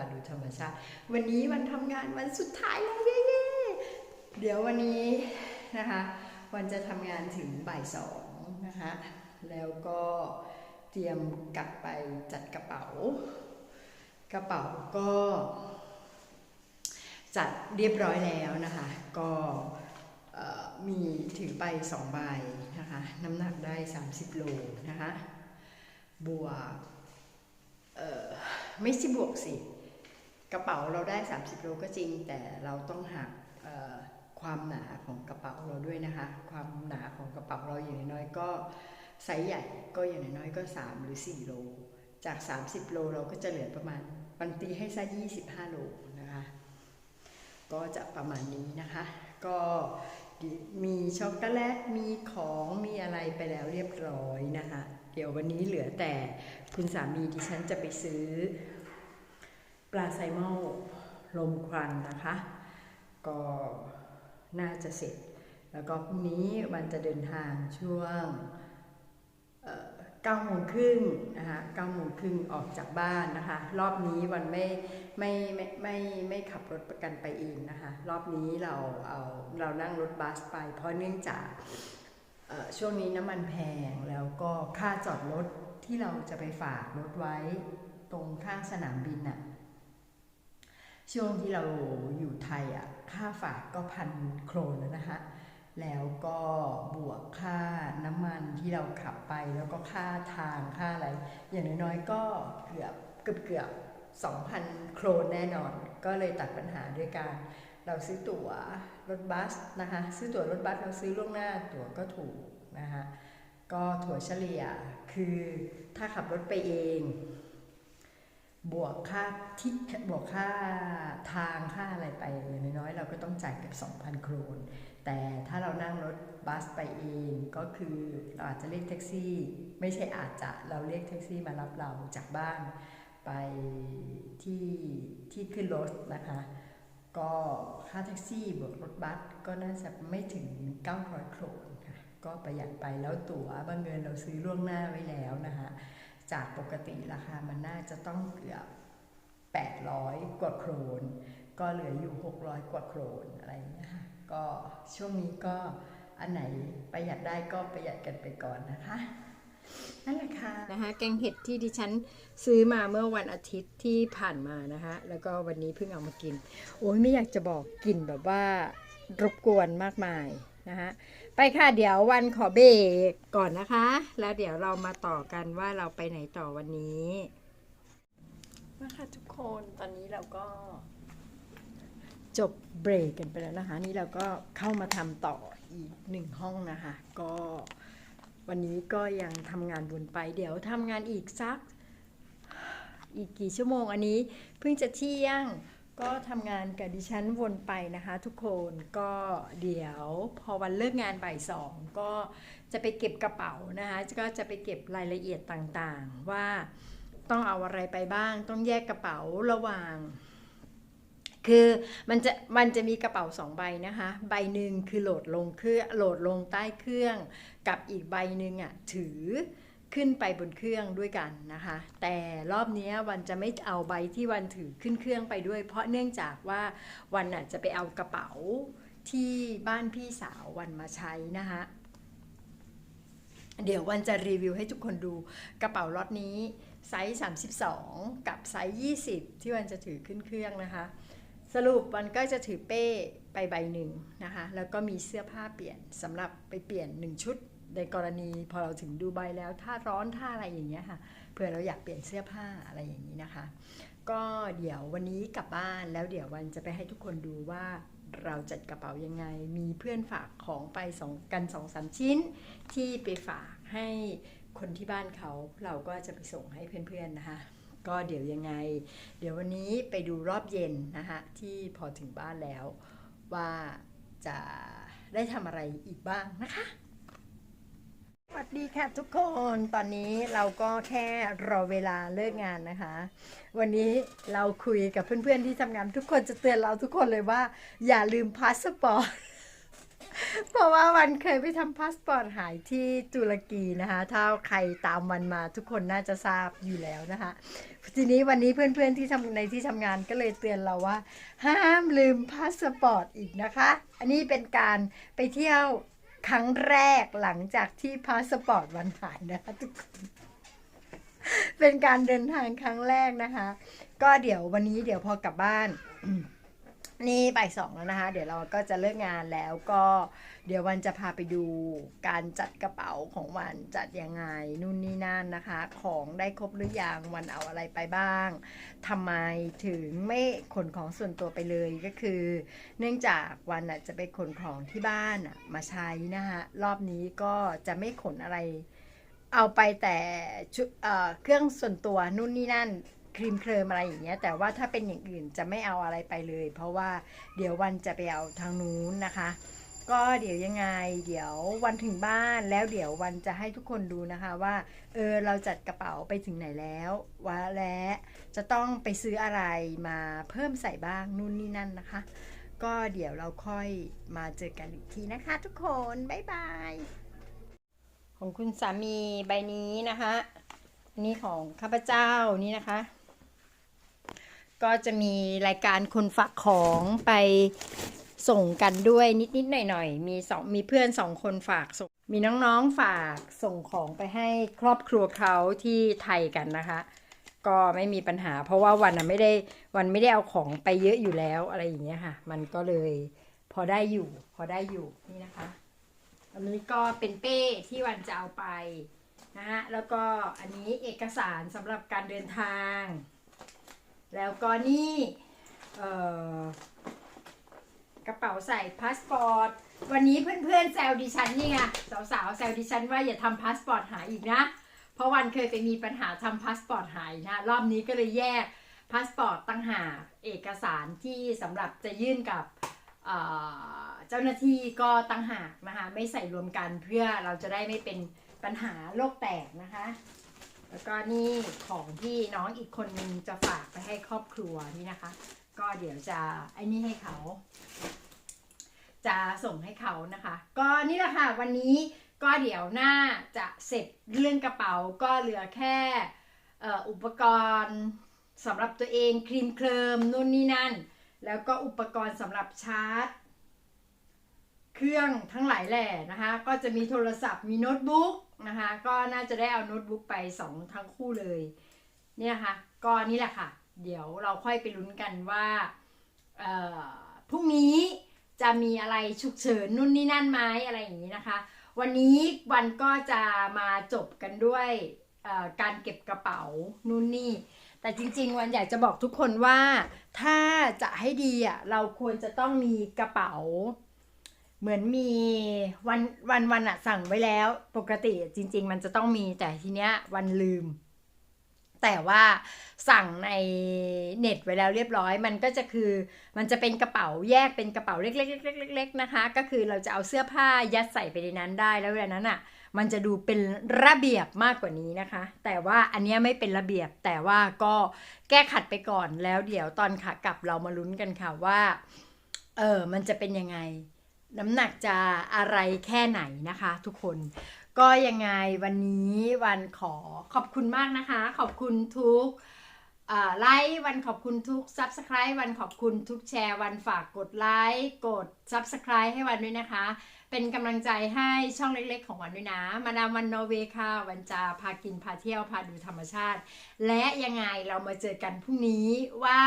าดูธรรมชาติ วันนี้วันทำงานวันสุดท้ายแล้วเย้เดี๋ยววันนี้นะคะวันจะทำงานถึงบ่ายสองนะคะแล้วก็เตรียมกลับไปจัดกระเป๋า กระเป๋าก็จัดเรียบร้อยแล้วนะคะ ก็มีถือไป2ใบนะคะน้ำหนักได้ 30 โลนะคะบวกไม่ใช่บวกสิ กระเป๋าเราได้ 30 โลก็จริง แต่เราต้องหักความหนาของกระเป๋าเราด้วยนะคะ ความหนาของกระเป๋าเราอย่างน้อยก็ไซส์ใหญ่ก็อย่างน้อยก็ 3 หรือ 4 โล จาก 30 โลเราก็จะเหลือประมาณบันตีให้ซะ25 โลนะคะ ก็จะประมาณนี้นะคะ ก็มีช็อกโกแลต มีของมีอะไรไปแล้วเรียบร้อยนะคะ เดี๋ยววันนี้เหลือแต่คุณสามีดิฉันจะไปซื้อ ปลาไซมอลลมควันนะคะ ก็น่าจะเสร็จ แล้วก็พรุ่งนี้วันจะเดินทางช่วงเก้าโมงครึ่งนะคะเก้าโมงครึ่งออกจากบ้านนะคะ รอบนี้วันไม่ไม่ไม่ไม่ไม่ขับรถประกันไปเองนะคะ รอบนี้เราเอาเรานั่งรถบัสไป เพราะเนื่องจากช่วงนี้น้ำมันแพงแล้วก็ค่าจอดรถที่เราจะไปฝากรถไว้ตรงข้างสนามบินน่ะ ช่วงที่เราอยู่ไทยอะค่าฝากก็พันโครนแล้วนะคะแล้วก็บวกค่าน้ำมันที่เราขับไปแล้วก็ค่าทางค่าอะไร อย่างน้อยๆก็เกือบเกือบเกือบ2,000 โครนแน่นอน ก็เลยตัดปัญหาด้วยการ เราซื้อตั๋วรถบัสนะคะซื้อตั๋วรถบัสเราซื้อล่วงหน้าตั๋วก็ถูกนะคะก็ถั่วเฉลี่ยคือถ้าขับรถไปเอง บวกค่าที่บวกค่าทางค่าอะไรไปอย่างน้อยๆเราก็ต้องจ่ายเกือบ2,000 โครน แต่ถ้าเรานั่งรถบัสไปเองก็คือเราอาจจะเรียกแท็กซี่ ไม่ใช่อาจจะเราเรียกแท็กซี่มารับเราจากบ้านไปที่ที่ขึ้นรถนะคะ ก็ค่าแท็กซี่บวกรถบัสก็น่าจะไม่ถึง 900 โครนค่ะก็ประหยัดไปแล้วตั๋วบางเงินเราซื้อล่วงหน้าไว้แล้วนะคะ จากปกติราคามันน่าจะต้องเกือบ 800 กว่าโครน ก็เหลืออยู่ 600 กว่าโครนอะไรอย่างเงี้ยค่ะก็ช่วงนี้ก็อันไหนประหยัดได้ก็ประหยัดกันไปก่อนนะคะนั่นแหละค่ะนะคะแกงเห็ดที่ดิฉันซื้อมาเมื่อวันอาทิตย์ที่ผ่านมานะคะแล้วก็วันนี้เพิ่งเอามากิน โอ้ยไม่อยากจะบอกกลิ่นแบบว่ารบกวนมากมายนะคะ ไปค่ะเดี๋ยววันขอเบรกก่อนนะคะ แล้วเดี๋ยวเรามาต่อกันว่าเราไปไหนต่อวันนี้มาค่ะทุกคนตอนนี้เราก็ จบเบรกกันไปแล้วนะคะ นี่เราก็เข้ามาทำต่ออีกหนึ่งห้องนะคะ ก็วันนี้ก็ยังทำงานวนไป เดี๋ยวทำงานอีกสัก อีกกี่ชั่วโมงอันนี้ เพิ่งจะเที่ยง ก็ทำงานกับดิฉันวนไปนะคะทุกคนก็เดี๋ยวพอวันเลิกงานบ่ายสองก็จะไปเก็บกระเป๋านะคะก็จะไปเก็บรายละเอียดต่างๆ ว่าต้องเอาอะไรไปบ้าง ต้องแยกกระเป๋าระหว่าง คือมันจะมันจะมีกระเป๋าสองใบนะคะ ใบหนึ่งคือโหลดลงเครื่องโหลดลงใต้เครื่อง กับอีกใบหนึ่งอะถือ ขึ้นไปบนเครื่องด้วยกันนะคะ แต่รอบนี้วันจะไม่เอาใบที่วันถือขึ้นเครื่องไปด้วย เพราะเนื่องจากว่าวันอะจะไปเอากระเป๋าที่บ้านพี่สาววันมาใช้นะคะเดี๋ยววันจะรีวิวให้ทุกคนดูกระเป๋าล็อตนี้ไซส์ 32 กับไซส์ 20 ที่วันจะถือขึ้นเครื่องนะคะ สรุปวันก็จะถือเป้ไปใบหนึ่งนะคะ แล้วก็มีเสื้อผ้าเปลี่ยนสำหรับไปเปลี่ยนหนึ่งชุด ในกรณีพอเราถึงดูใบแล้ว ถ้าร้อนถ้าอะไรอย่างเงี้ยค่ะเผื่อเราอยากเปลี่ยนเสื้อผ้าอะไรอย่างนี้นะคะ ก็เดี๋ยววันนี้กลับบ้านแล้วเดี๋ยววันจะไปให้ทุกคนดูว่าเราจัดกระเป๋ายังไง มีเพื่อนฝากของไปสองกันสองสามชิ้น ที่ไปฝากให้คนที่บ้านเขาเราก็จะไปส่งให้เพื่อนๆนะคะ ก็เดี๋ยวยังไง เดี๋ยววันนี้ไปดูรอบเย็นนะคะที่พอถึงบ้านแล้วว่าจะได้ทำอะไรอีกบ้างนะคะ สวัสดีค่ะทุกคนตอนนี้เราก็แค่รอเวลาเลิกงานนะคะ วันนี้เราคุยกับเพื่อนๆที่ทำงาน ทุกคนจะเตือนเราทุกคนเลยว่า อย่าลืมพาสปอร์ตเพราะว่าวันเคยไปทำพาสปอร์ตหายที่ตุรกีนะคะ ถ้าใครตามวันมาทุกคนน่าจะทราบอยู่แล้วนะคะ ทีนี้วันนี้เพื่อนๆที่ทำในที่ทำงานก็เลยเตือนเราว่า ห้ามลืมพาสปอร์ตอีกนะคะ อันนี้เป็นการไปเที่ยว ครั้งแรกหลังจากที่พาสปอร์ตวันหายนะคะทุกคน เป็นการเดินทางครั้งแรกนะคะ ก็เดี๋ยววันนี้เดี๋ยวพอกลับบ้าน นี่บ่ายสองแล้วนะคะ เดี๋ยวเราก็จะเลิกงานแล้วก็เดี๋ยววันจะพาไปดูการจัดกระเป๋าของวันจัดยังไงนู่นนี่นั่นนะคะ ของได้ครบหรือยังวันเอาอะไรไปบ้างทำไมถึงไม่ขนของส่วนตัวไปเลยก็คือ เนื่องจากวันจะไปขนของที่บ้านมาใช้นะคะรอบนี้ก็จะไม่ขนอะไร เอาไปแต่เครื่องส่วนตัวนู่นนี่นั่น ครีมเคลิมอะไรอย่างเงี้ยแต่ว่าถ้าเป็นอย่างอื่นจะไม่เอาอะไรไปเลย เพราะว่าเดี๋ยววันจะไปเอาทางนู้นนะคะ ก็เดี๋ยวยังไง เดี๋ยววันถึงบ้านแล้วเดี๋ยววันจะให้ทุกคนดูนะคะว่าเออเราจัดกระเป๋าไปถึงไหนแล้วว่าและจะต้องไปซื้ออะไรมาเพิ่มใส่บ้างนู่นนี่นั่นนะคะ ก็เดี๋ยวเราค่อยมาเจอกันอีกทีนะคะทุกคนบ๊ายบายของคุณสามีใบนี้นะคะนนี้ของข้าพเจ้านี่นะคะ ก็จะมีรายการคนฝากของไปส่งกันด้วยนิดๆหน่อยๆมีสองมีเพื่อนสองคนฝากส่งมีน้องๆฝากส่งของไปให้ครอบครัวเขาที่ไทยกันนะคะ ก็ไม่มีปัญหา เพราะว่าวันน่ะไม่ได้วันไม่ได้เอาของไปเยอะอยู่แล้วอะไรอย่างเงี้ยค่ะ มันก็เลยพอได้อยู่ พอได้อยู่นี่นะคะ อันนี้ก็เป็นเป้ที่วันจะเอาไปนะฮะแล้วก็อันนี้เอกสารสำหรับการเดินทาง แล้วก็นี่กระเป๋าใส่พาสปอร์ต วันนี้เพื่อนๆแซวดิฉันนี่ไงสาวๆแซวดิฉันว่าอย่าทำพาสปอร์ตหายอีกนะ เพราะวันเคยไปมีปัญหาทำพาสปอร์ตหายนะ รอบนี้ก็เลยแยกพาสปอร์ตตั้งหาเอกสารที่สำหรับจะยื่นกับเอ่อเจ้าหน้าที่ก็ตั้งหากนะคะ ไม่ใส่รวมกันเพื่อเราจะได้ไม่เป็นปัญหาโลกแตกนะคะ แล้วก็นี่ของที่น้องอีกคนนึงจะฝากไปให้ครอบครัวนี่นะคะ ก็เดี๋ยวจะไอ้นี่ให้เขา จะส่งให้เขานะคะ ก็นี่แหละค่ะวันนี้ก็เดี๋ยวหน้าจะเสร็จเรื่องกระเป๋าก็เหลือแค่อุปกรณ์สำหรับตัวเองครีมเคลิมนู่นนี่นั่น แล้วก็อุปกรณ์สำหรับชาร์จ เครื่องทั้งหลายแหล่นะคะ ก็จะมีโทรศัพท์มีโน้ตบุ๊ก นะคะ ก็น่าจะได้เอาโน้ตบุ๊กไปสองทั้งคู่เลย เนี่ยค่ะ ก็นี่แหละค่ะ เดี๋ยวเราค่อยไปลุ้นกันว่าพรุ่งนี้จะมีอะไรฉุกเฉินนู่นนี่นั่นไหมอะไรอย่างนี้นะคะ วันนี้วันก็จะมาจบกันด้วยการเก็บกระเป๋านู่นนี่แต่จริง ๆ วันอยากจะบอกทุกคนว่าถ้าจะให้ดีอะเราควรจะต้องมีกระเป๋า เหมือนมีวันวันวันอะสั่งไว้แล้ว ปกติจริง ๆ มันจะต้องมีแต่ทีเนี้ยวันลืม แต่ว่าสั่งในเน็ตไว้แล้วเรียบร้อย มันก็จะคือมันจะเป็นกระเป๋าแยกเป็นกระเป๋าเล็กๆๆๆๆนะคะ ก็คือเราจะเอาเสื้อผ้ายัดใส่ไปในนั้นได้แล้วเวลานั้นอะมันจะดูเป็นระเบียบมากกว่านี้นะคะ แต่ว่าอันนี้ไม่เป็นระเบียบ แต่ว่าก็แก้ขัดไปก่อนแล้วเดี๋ยวตอนขากลับเรามาลุ้นกันค่ะว่า เออมันจะเป็นยังไง น้ำหนักจะอะไรแค่ไหนนะคะทุกคน ก็ยังไงวันนี้วันขอขอบคุณมากนะคะ ขอบคุณทุกไลค์วันขอบคุณทุก Subscribe วันขอบคุณทุกแชร์ วันฝากกดไลค์กด Subscribe ให้วันด้วยนะคะ เป็นกำลังใจให้ช่องเล็กๆ ของวันด้วยนะ มาดามวันนอร์เวย์ค่ะ วันจะพากินพาเที่ยวพาดูธรรมชาติ และยังไงเรามาเจอกันพรุ่งนี้ว่า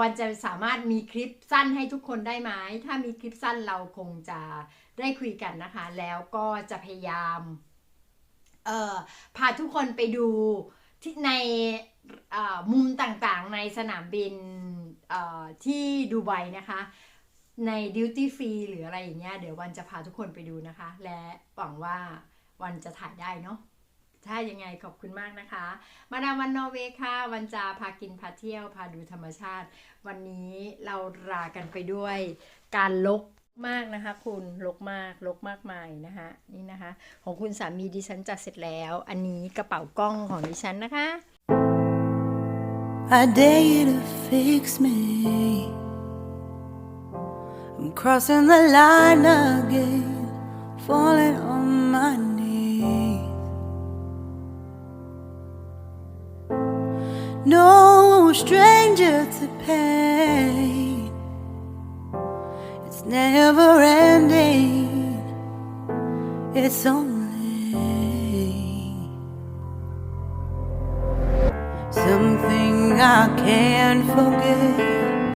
วันจะสามารถมีคลิปสั้นให้ทุกคนได้ไหม ถ้ามีคลิปสั้นเราคงจะได้คุยกันนะคะ แล้วก็จะพยายามพาทุกคนไปดูที่ในมุมต่างๆ ในสนามบินที่ดูไบนะคะ ในดิวตี้ฟรีหรืออะไรอย่างเงี้ย เดี๋ยววันจะพาทุกคนไปดูนะคะ และหวังว่าวันจะถ่ายได้เนาะ ถ้ายังไงขอบคุณมากนะคะ มาดามวันนอร์เวย์ค่ะวันจะพากินพาเที่ยว พาดูธรรมชาติ วันนี้เราลากันไปด้วยการลกมากนะคะคุณลกมากลกมากมายนะคะนี่นะคะ ของคุณสามีดิฉันจัดเสร็จแล้ว อันนี้กระเป๋ากล้องของดิฉันนะคะ I dare you to fix me, I'm crossing the line again, falling on No stranger to pain, it's never ending, it's only something I can't forget.